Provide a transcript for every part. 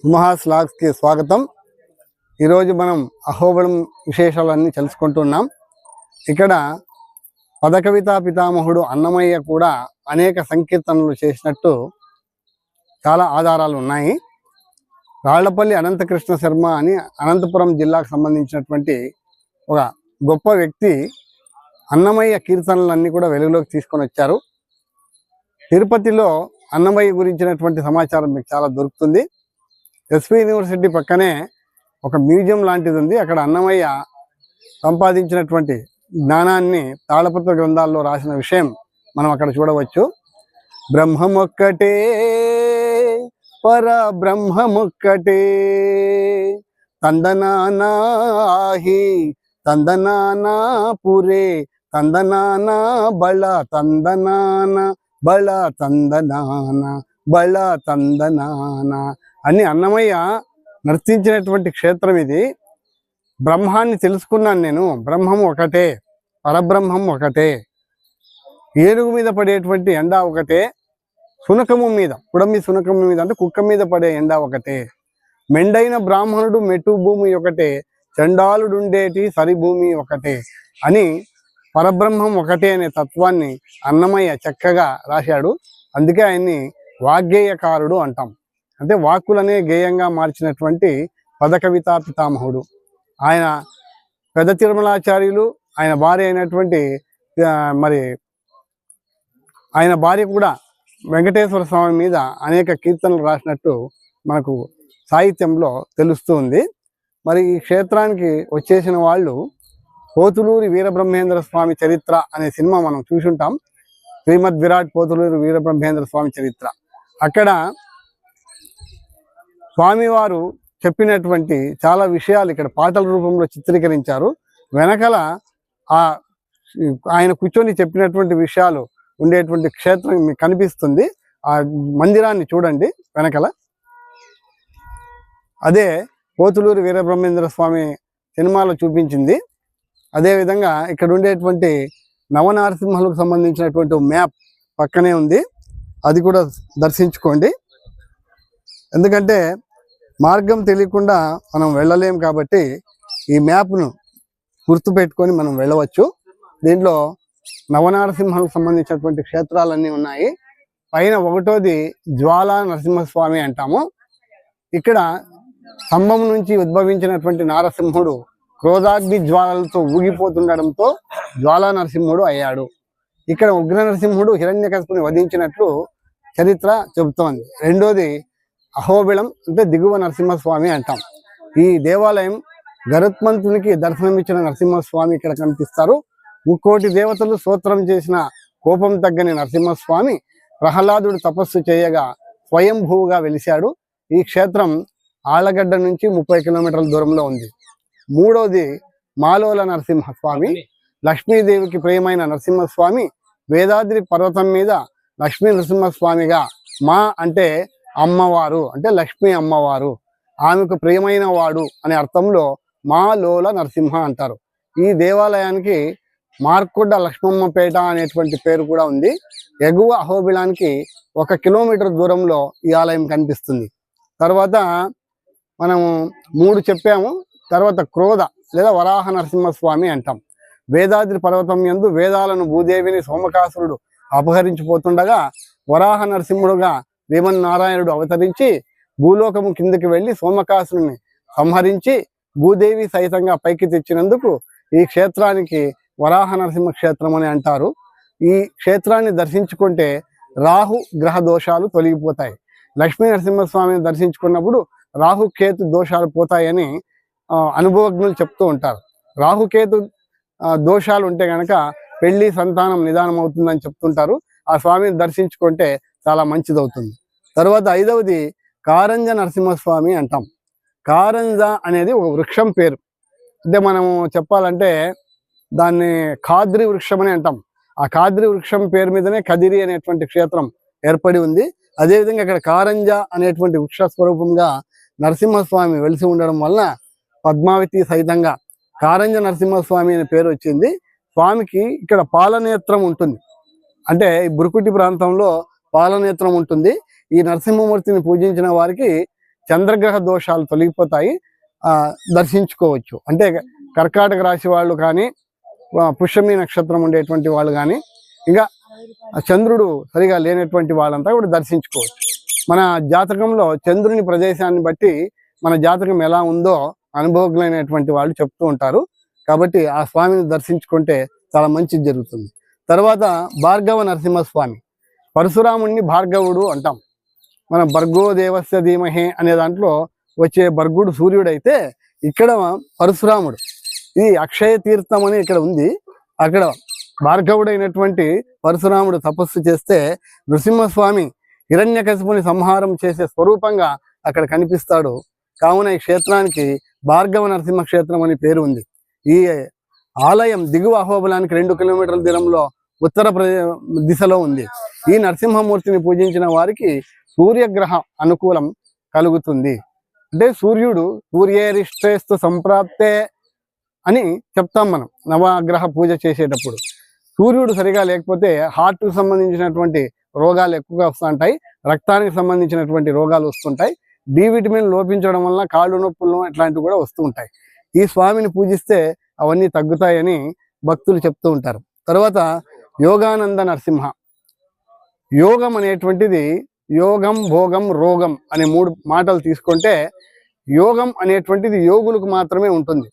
సుమహాస్ లాగ్స్కి స్వాగతం. ఈరోజు మనం అహోబళం విశేషాలన్నీ తెలుసుకుంటున్నాం. ఇక్కడ పదకవితా పితామహుడు అన్నమయ్య కూడా అనేక సంకీర్తనలు చేసినట్టు చాలా ఆధారాలు ఉన్నాయి. రాళ్ళపల్లి అనంతకృష్ణ శర్మ అని అనంతపురం జిల్లాకు సంబంధించినటువంటి ఒక గొప్ప వ్యక్తి అన్నమయ్య కీర్తనలన్నీ కూడా వెలుగులోకి తీసుకొని వచ్చారు. తిరుపతిలో అన్నమయ్య గురించినటువంటి సమాచారం మీకు చాలా దొరుకుతుంది. ఎస్పీ యూనివర్సిటీ పక్కనే ఒక మ్యూజియం లాంటిది ఉంది అక్కడ అన్నమయ్య సంపాదించినటువంటి జ్ఞానాన్ని తాళపత్ర గ్రంథాల్లో రాసిన విషయం మనం అక్కడ చూడవచ్చు. బ్రహ్మమొక్కటే పర బ్రహ్మమొక్కటే తందనానాహి తందనానా పురే తందనానా బళ తందనాన బళ తందనాన బళ తందనానా అని అన్నమయ్య నర్తించినటువంటి క్షేత్రం ఇది. బ్రహ్మాన్ని తెలుసుకున్నాను నేను. బ్రహ్మం ఒకటే పరబ్రహ్మం ఒకటే. ఏనుగు మీద పడేటువంటి ఎండ ఒకటే సునకము మీద పుడమి సునకము మీద అంటే కుక్క మీద పడే ఎండ ఒకటే. మెండైన బ్రాహ్మణుడు మెట్టు భూమి ఒకటే చండాలుడుండేటి సరిభూమి ఒకటే అని పరబ్రహ్మం ఒకటే అనే తత్వాన్ని అన్నమయ్య చక్కగా రాశాడు. అందుకే ఆయన్ని వాగ్గేయకారుడు అంటాం. అంటే వాక్కులనే గేయంగా మార్చినటువంటి పదకవితా పితామహుడు ఆయన పెద్ద తిరుమలాచార్యులు ఆయన భార్య అయినటువంటి మరి ఆయన భార్య కూడా వెంకటేశ్వర స్వామి మీద అనేక కీర్తనలు రాసినట్టు మనకు సాహిత్యంలో తెలుస్తూ ఉంది మరి ఈ క్షేత్రానికి వచ్చేసిన వాళ్ళు పోతులూరి వీరబ్రహ్మేంద్ర స్వామి చరిత్ర అనే సినిమా మనం చూసుంటాం. శ్రీమద్ విరాట్ పోతులూరి వీరబ్రహ్మేంద్ర స్వామి చరిత్ర. అక్కడ స్వామివారు చెప్పినటువంటి చాలా విషయాలు ఇక్కడ పాటల రూపంలో చిత్రీకరించారు. వెనకల ఆ ఆయన కూర్చొని చెప్పినటువంటి విషయాలు ఉండేటువంటి క్షేత్రం మీకు కనిపిస్తుంది. ఆ మందిరాన్ని చూడండి వెనకల. అదే పోతులూరు వీరబ్రహ్మేంద్ర స్వామి సినిమాలో చూపించింది. అదేవిధంగా ఇక్కడ ఉండేటువంటి నవనరసింహలకు సంబంధించినటువంటి మ్యాప్ పక్కనే ఉంది. అది కూడా దర్శించుకోండి. ఎందుకంటే మార్గం తెలియకుండా మనం వెళ్ళలేం కాబట్టి ఈ మ్యాప్ను గుర్తుపెట్టుకొని మనం వెళ్ళవచ్చు. దీంట్లో నవనరసింహకు సంబంధించినటువంటి క్షేత్రాలన్నీ ఉన్నాయి. పైన ఒకటోది జ్వాలా నరసింహస్వామి అంటాము. ఇక్కడ స్తంభం నుంచి ఉద్భవించినటువంటి నారసింహుడు క్రోధాగ్ని జ్వాలలతో ఊగిపోతుండడంతో జ్వాలా నరసింహుడు అయ్యాడు. ఇక్కడ ఉగ్ర నరసింహుడు హిరణ్యకశిపుని వధించినట్లు చరిత్ర చెబుతోంది. రెండోది అహోబిళం అంటే దిగువ నరసింహస్వామి అంటాం. ఈ దేవాలయం గరుత్మంతునికి దర్శనమిచ్చిన నరసింహస్వామి ఇక్కడ కనిపిస్తారు. ముక్కోటి దేవతలు స్తోత్రం చేసిన కోపం తగ్గని నరసింహస్వామి ప్రహ్లాదుడు తపస్సు చేయగా స్వయంభూగా వెలిశాడు. ఈ క్షేత్రం ఆళ్ళగడ్డ నుంచి ముప్పై కిలోమీటర్ల దూరంలో ఉంది. మూడవది మాలోల నరసింహస్వామి. లక్ష్మీదేవికి ప్రియమైన నరసింహస్వామి వేదాద్రి పర్వతం మీద లక్ష్మీ నరసింహస్వామిగా మా అంటే అమ్మవారు అంటే లక్ష్మీ అమ్మవారు ఆమెకు ప్రియమైన వాడు అనే అర్థంలో మా లోల నరసింహ అంటారు. ఈ దేవాలయానికి మార్కొడ్డ లక్ష్మమ్మపేట అనేటువంటి పేరు కూడా ఉంది. ఎగువ అహోబిలానికి ఒక కిలోమీటర్ దూరంలో ఈ ఆలయం కనిపిస్తుంది. తర్వాత మనము మూడు చెప్పాము. తర్వాత క్రోధ లేదా వరాహ నరసింహస్వామి అంటాం. వేదాద్రి పర్వతం యందు వేదాలను భూదేవిని సోమకాసురుడు అపహరించిపోతుండగా వరాహ నరసింహుడుగా శ్రీమన్నారాయణుడు అవతరించి భూలోకము కిందకి వెళ్ళి సోమకాసుని సంహరించి భూదేవి సహితంగా పైకి తెచ్చినందుకు ఈ క్షేత్రానికి వరాహ నరసింహ క్షేత్రం అని అంటారు. ఈ క్షేత్రాన్ని దర్శించుకుంటే రాహు గ్రహ దోషాలు తొలగిపోతాయి. లక్ష్మీ నరసింహస్వామిని దర్శించుకున్నప్పుడు రాహుకేతు దోషాలు పోతాయని ఆ, అనుభవజ్ఞులు చెప్తూ ఉంటారు. రాహుకేతు దోషాలు ఉంటే గనక పెళ్ళి సంతానం నిదానం అవుతుందని చెప్తుంటారు. ఆ స్వామిని దర్శించుకుంటే చాలా మంచిదవుతుంది. తర్వాత ఐదవది కారంజ నరసింహస్వామి అంటాం. కారంజ అనేది ఒక వృక్షం పేరు. అంటే మనము చెప్పాలంటే దాన్ని ఖాద్రి వృక్షం అని అంటాం. ఆ కాద్రి వృక్షం పేరు మీదనే కదిరి అనేటువంటి క్షేత్రం ఏర్పడి ఉంది. అదేవిధంగా ఇక్కడ కారంజ అనేటువంటి వృక్ష స్వరూపంగా నరసింహస్వామి వెలిసి ఉండడం వలన పద్మావతి సహితంగా కారంజ నరసింహస్వామి అనే పేరు వచ్చింది. స్వామికి ఇక్కడ పాలనేత్రం ఉంటుంది. అంటే ఈ బురుకుటి ప్రాంతంలో పాలనేత్రం ఉంటుంది. ఈ నరసింహమూర్తిని పూజించిన వారికి చంద్రగ్రహ దోషాలు తొలగిపోతాయి. ఆ, దర్శించుకోవచ్చు. అంటే కర్కాటక రాశి వాళ్ళు కానీ పుష్యమి నక్షత్రం ఉండేటువంటి వాళ్ళు కానీ ఇంకా చంద్రుడు సరిగా లేనటువంటి వాళ్ళంతా కూడా దర్శించుకోవచ్చు. మన జాతకంలో చంద్రుని ప్రదేశాన్ని బట్టి మన జాతకం ఎలా ఉందో అనుభవజ్ఞులైనటువంటి వాళ్ళు చెప్తూ ఉంటారు. కాబట్టి ఆ స్వామిని దర్శించుకుంటే చాలా మంచిది జరుగుతుంది. తర్వాత భార్గవ నరసింహస్వామి. పరశురాముణ్ణి భార్గవుడు అంటాం. మన భర్గో దేవస్య ధీమహే అనే దాంట్లో వచ్చే భర్గుడు సూర్యుడైతే ఇక్కడ పరశురాముడు. ఇది అక్షయ తీర్థం అని ఇక్కడ ఉంది. అక్కడ భార్గవుడైనటువంటి పరశురాముడు తపస్సు చేస్తే నృసింహస్వామి హిరణ్యకశిపుని సంహారం చేసే స్వరూపంగా అక్కడ కనిపిస్తాడు. కావున ఈ క్షేత్రానికి భార్గవ నరసింహ క్షేత్రం అని పేరు ఉంది. ఈ ఆలయం దిగువ అహోబలానికి రెండు కిలోమీటర్ల దూరంలో ఉత్తర ప్రదే దిశలో ఉంది. ఈ నరసింహమూర్తిని పూజించిన వారికి సూర్యగ్రహ అనుకూలం కలుగుతుంది. అంటే సూర్యుడు సూర్యేరిష్టేస్తు సంప్రాప్తే అని చెప్తాం మనం నవగ్రహ పూజ చేసేటప్పుడు. సూర్యుడు సరిగా లేకపోతే హార్ట్కు సంబంధించినటువంటి రోగాలు ఎక్కువగా వస్తుంటాయి రక్తానికి సంబంధించినటువంటి రోగాలు వస్తుంటాయి. డి విటమిన్ లోపించడం వల్ల కాళ్ళు నొప్పులు ఇట్లాంటివి కూడా వస్తూ ఉంటాయి. ఈ స్వామిని పూజిస్తే అవన్నీ తగ్గుతాయని భక్తులు చెప్తూ ఉంటారు. తర్వాత యోగానంద నరసింహ. యోగం అనేటువంటిది యోగం భోగం రోగం అనే మూడు మాటలు తీసుకుంటే యోగం అనేటువంటిది యోగులకు మాత్రమే ఉంటుంది.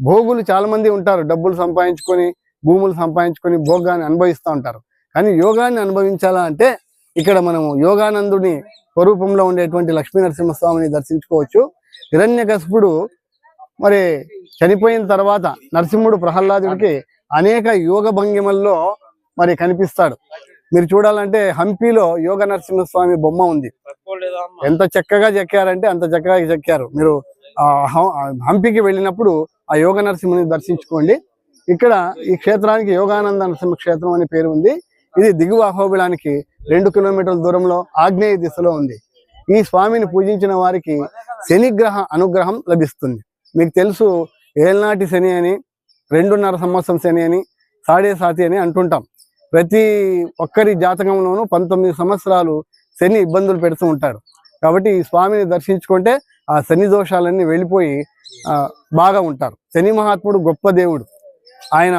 భోగులు చాలా మంది ఉంటారు డబ్బులు సంపాదించుకొని భూములు సంపాదించుకొని భోగాన్ని అనుభవిస్తూ ఉంటారు. కానీ యోగాన్ని అనుభవించాలా అంటే ఇక్కడ మనము యోగానందుని స్వరూపంలో ఉండేటువంటి లక్ష్మీ నరసింహస్వామిని దర్శించుకోవచ్చు. హిరణ్యకశిపుడు మరి చనిపోయిన తర్వాత నరసింహుడు ప్రహ్లాదుడికి అనేక యోగ భంగిమల్లో మరి కనిపిస్తాడు. మీరు చూడాలంటే హంపీలో యోగ నరసింహస్వామి బొమ్మ ఉంది. ఎంత చక్కగా చెక్కారంటే అంత చక్కగా చెక్కారు. మీరు హంపీకి వెళ్ళినప్పుడు ఆ యోగ నరసింహుని దర్శించుకోండి. ఇక్కడ ఈ క్షేత్రానికి యోగానంద నరసింహ క్షేత్రం అనే పేరు ఉంది. ఇది దిగువ అహోబిలానికి రెండు కిలోమీటర్ల దూరంలో ఆగ్నేయ దిశలో ఉంది. ఈ స్వామిని పూజించిన వారికి శనిగ్రహ అనుగ్రహం లభిస్తుంది. మీకు తెలుసు ఏళ్ళనాటి శని అని రెండున్నర సంవత్సరం శని అని సాడే సాతి అని అంటుంటాం. ప్రతి ఒక్కరి జాతకంలోనూ పంతొమ్మిది సంవత్సరాలు శని ఇబ్బందులు పెడుతూ ఉంటాడు కాబట్టి ఈ స్వామిని దర్శించుకుంటే ఆ శని దోషాలన్నీ వెళ్ళిపోయి బాగా ఉంటారు. శని మహాత్ముడు గొప్ప దేవుడు. ఆయన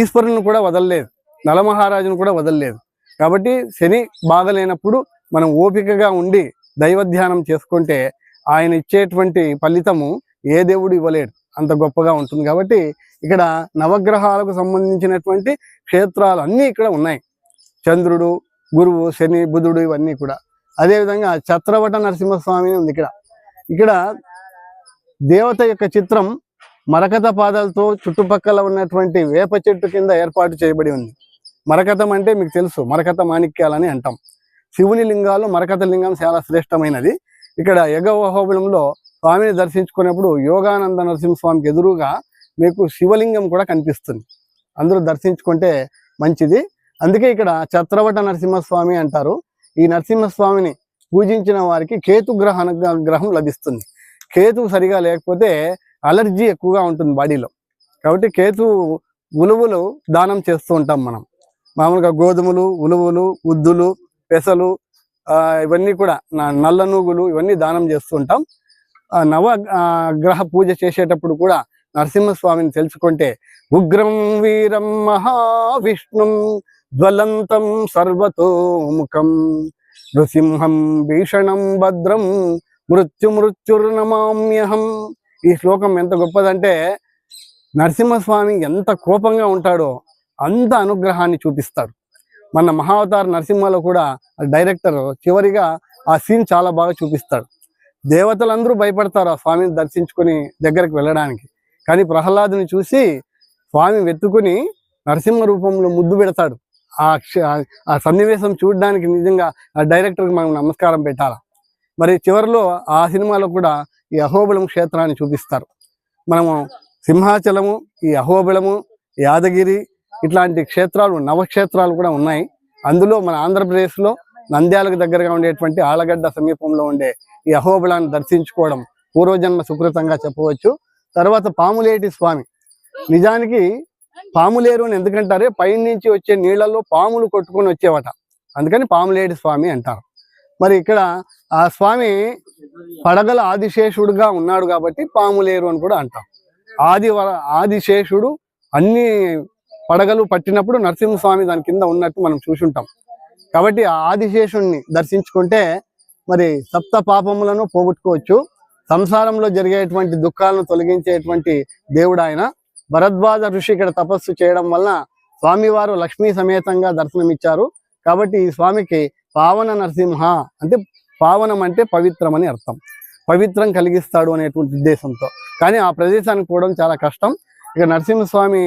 ఈశ్వరుని కూడా వదలలేదు. నలమహారాజును కూడా వదలలేదు. కాబట్టి శని బాగలేనప్పుడు మనం ఓపికగా ఉండి దైవ ధ్యానం చేసుకుంటే ఆయన ఇచ్చేటువంటి ఫలితము ఏ దేవుడు ఇవ్వలేడు. అంత గొప్పగా ఉంటుంది కాబట్టి ఇక్కడ నవగ్రహాలకు సంబంధించినటువంటి క్షేత్రాలు అన్నీ ఇక్కడ ఉన్నాయి. చంద్రుడు గురువు శని బుధుడు ఇవన్నీ కూడా. అదేవిధంగా చత్రవట నరసింహస్వామి ఉంది ఇక్కడ. ఇక్కడ దేవత యొక్క చిత్రం మరకత పాదాలతో చుట్టుపక్కల ఉన్నటువంటి వేప చెట్టు కింద ఏర్పాటు చేయబడి ఉంది. మరకతం అంటే మీకు తెలుసు మరకత మాణిక్యాలని అంటాం. శివుని లింగాలు మరకత లింగం చాలా శ్రేష్టమైనది. ఇక్కడ యగవహోబిలంలో స్వామిని దర్శించుకున్నప్పుడు యోగానంద నరసింహస్వామికి ఎదురుగా మీకు శివలింగం కూడా కనిపిస్తుంది. అందరూ దర్శించుకుంటే మంచిది. అందుకే ఇక్కడ చత్రవట నరసింహస్వామి అంటారు. ఈ నరసింహస్వామిని పూజించిన వారికి కేతు గ్రహ అనుగ్రహం లభిస్తుంది. కేతు సరిగా లేకపోతే అలర్జీ ఎక్కువగా ఉంటుంది బాడీలో. కాబట్టి కేతు ఉలువులు దానం చేస్తూ ఉంటాం మనం. మామూలుగా గోధుమలు ఉలువులు ఉద్దులు పెసలు ఆ, ఇవన్నీ కూడా నల్ల నూగులు ఇవన్నీ దానం చేస్తూ ఉంటాం. నవ ఆ, గ్రహ పూజ చేసేటప్పుడు కూడా నరసింహస్వామిని తెలుసుకుంటే ఉగ్రం వీరం మహావిష్ణుం జ్వలంతం సర్వతోముఖం. నృసింహం భీషణం భద్రం మృత్యు మృత్యుర్నమామ్యహం. ఈ శ్లోకం ఎంత గొప్పదంటే నరసింహస్వామి ఎంత కోపంగా ఉంటాడో అంత అనుగ్రహాన్ని చూపిస్తాడు. మన మహావతార నరసింహలో కూడా డైరెక్టర్ చివరిగా ఆ సీన్ చాలా బాగా చూపిస్తాడు. దేవతలందరూ భయపడతారు ఆ స్వామిని దర్శించుకొని దగ్గరికి వెళ్ళడానికి. కానీ ప్రహ్లాదుని చూసి స్వామి వెతుకుని నరసింహ రూపంలో ముద్దు పెడతాడు. ఆ ఆ సన్నివేశం చూడడానికి నిజంగా ఆ డైరెక్టర్కి మనం నమస్కారం పెట్టాలి? మరి చివరిలో ఆ సినిమాలో కూడా ఈ అహోబిలం క్షేత్రాన్ని చూపిస్తారు. మనము సింహాచలము ఈ అహోబిలము యాదగిరి ఇట్లాంటి క్షేత్రాలు నవక్షేత్రాలు కూడా ఉన్నాయి. అందులో మన ఆంధ్రప్రదేశ్లో నంద్యాలకు దగ్గరగా ఉండేటువంటి ఆలగడ్డ సమీపంలో ఉండే యహోబులాన్ని దర్శించుకోవడం పూర్వజన్మ సుకృతంగా చెప్పవచ్చు. తర్వాత పాములేటి స్వామి. నిజానికి పాములేరు అని ఎందుకంటారే? పైనుంచి వచ్చే నీళ్ళలో పాములు కొట్టుకొని వచ్చేవట. అందుకని పాములేటి స్వామి అంటారు. మరి ఇక్కడ ఆ స్వామి పడగల ఆదిశేషుడుగా ఉన్నాడు కాబట్టి పాములేరు అని కూడా అంటాం ఆది ఆదిశేషుడు అన్ని పడగలు పట్టినప్పుడు నరసింహస్వామి దాని కింద ఉన్నట్టు మనం చూసుంటాం. కాబట్టి ఆ ఆదిశేషుణ్ణి దర్శించుకుంటే మరి సప్త పాపములను పోగొట్టుకోవచ్చు. సంసారంలో జరిగేటువంటి దుఃఖాలను తొలగించేటువంటి దేవుడు ఆయన భరద్వాజ ఋషి ఇక్కడ తపస్సు చేయడం వల్ల స్వామివారు లక్ష్మీ సమేతంగా దర్శనమిచ్చారు. కాబట్టి ఈ స్వామికి పావన నరసింహ అంటే పావనం అంటే పవిత్రం అని అర్థం. పవిత్రం కలిగిస్తాడు అనేటువంటి ఉద్దేశంతో. కానీ ఆ ప్రదేశానికి పోవడం చాలా కష్టం. ఇక నరసింహస్వామి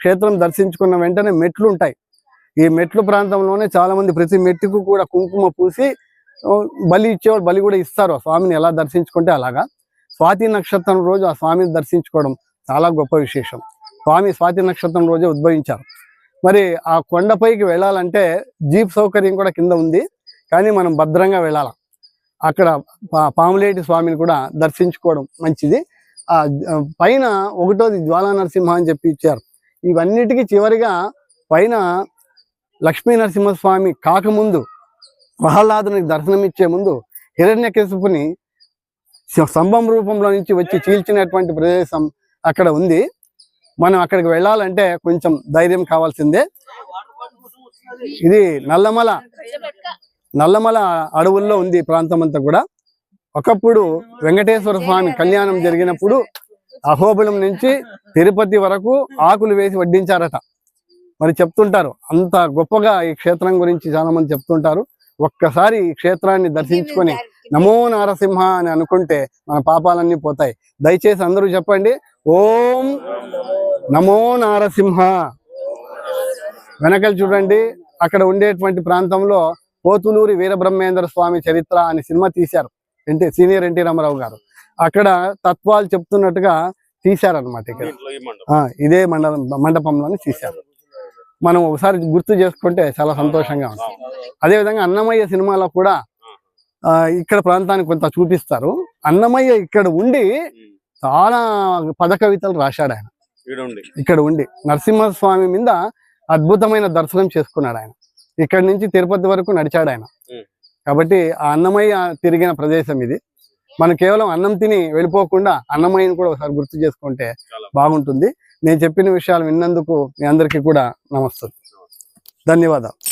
క్షేత్రం దర్శించుకున్న వెంటనే మెట్లు ఉంటాయి ఈ మెట్లు ప్రాంతంలోనే చాలా మంది ప్రతి మెట్టుకు కూడా కుంకుమ పూసి బలి ఇచ్చేవాడు బలి కూడా ఇస్తారు. ఆ స్వామిని ఎలా దర్శించుకుంటే అలాగా. స్వాతి నక్షత్రం రోజు ఆ స్వామిని దర్శించుకోవడం చాలా గొప్ప విశేషం. స్వామి స్వాతి నక్షత్రం రోజే ఉద్భవించారు. మరి ఆ కొండపైకి వెళ్ళాలంటే జీప్ సౌకర్యం కూడా కింద ఉంది. కానీ మనం భద్రంగా వెళ్ళాలి. అక్కడ పా- పాములేటి స్వామిని కూడా దర్శించుకోవడం మంచిది. ఆ పైన ఒకటోది జ్వాలా నరసింహ అని చెప్పి ఇచ్చారు. ఇవన్నిటికీ చివరిగా పైన లక్ష్మీ నరసింహస్వామి కాకముందు ప్రహ్లాదునికి దర్శనమిచ్చే ముందు హిరణ్యకశిపుని శ- స్తంభం రూపంలో నుంచి వచ్చి చీల్చినటువంటి ప్రదేశం అక్కడ ఉంది. మనం అక్కడికి వెళ్ళాలంటే కొంచెం ధైర్యం కావాల్సిందే. ఇది నల్లమల నల్లమల అడవుల్లో ఉంది ఈ ప్రాంతం అంతా కూడా. ఒకప్పుడు వెంకటేశ్వర స్వామి కళ్యాణం జరిగినప్పుడు అహోబిలం నుంచి తిరుపతి వరకు ఆకులు వేసి వడ్డించారట. మరి చెప్తుంటారు అంత గొప్పగా ఈ క్షేత్రం గురించి చాలా మంది చెప్తుంటారు. ఒక్కసారి ఈ క్షేత్రాన్ని దర్శించుకొని నమో నారసింహ అని అనుకుంటే మన పాపాలన్నీ పోతాయి. దయచేసి అందరూ చెప్పండి. ఓం నమో నారసింహ. వెనకలు చూడండి. అక్కడ ఉండేటువంటి ప్రాంతంలో పోతులూరి వీరబ్రహ్మేంద్ర స్వామి చరిత్ర అనే సినిమా తీశారు. ఎన్టీ సీనియర్ ఎన్టీ రామారావు గారు. అక్కడ తత్వాలు చెప్తున్నట్టుగా తీశారనమాట ఇక్కడ. ఇదే మండలం మండపంలోనే తీశారు. మనం ఒకసారి గుర్తు చేసుకుంటే చాలా సంతోషంగా ఉంటుంది. అదేవిధంగా అన్నమయ్య సినిమాలో కూడా ఇక్కడ ప్రాంతాన్ని కొంత చూపిస్తారు. అన్నమయ్య ఇక్కడ ఉండి చాలా పద కవితలు రాశాడు ఆయన. ఇక్కడ ఉండి. నరసింహస్వామి మీద అద్భుతమైన దర్శనం చేసుకున్నాడు ఆయన. ఇక్కడి నుంచి తిరుపతి వరకు నడిచాడు ఆయన. కాబట్టి ఆ అన్నమయ్య తిరిగిన ప్రదేశం ఇది. మనం కేవలం అన్నం తిని వెళ్ళిపోకుండా అన్నమయ్యని కూడా ఒకసారి గుర్తు చేసుకుంటే బాగుంటుంది. నేను చెప్పిన విషయాలు విన్నందుకు మీ అందరికీ కూడా నమస్తే. ధన్యవాదాలు.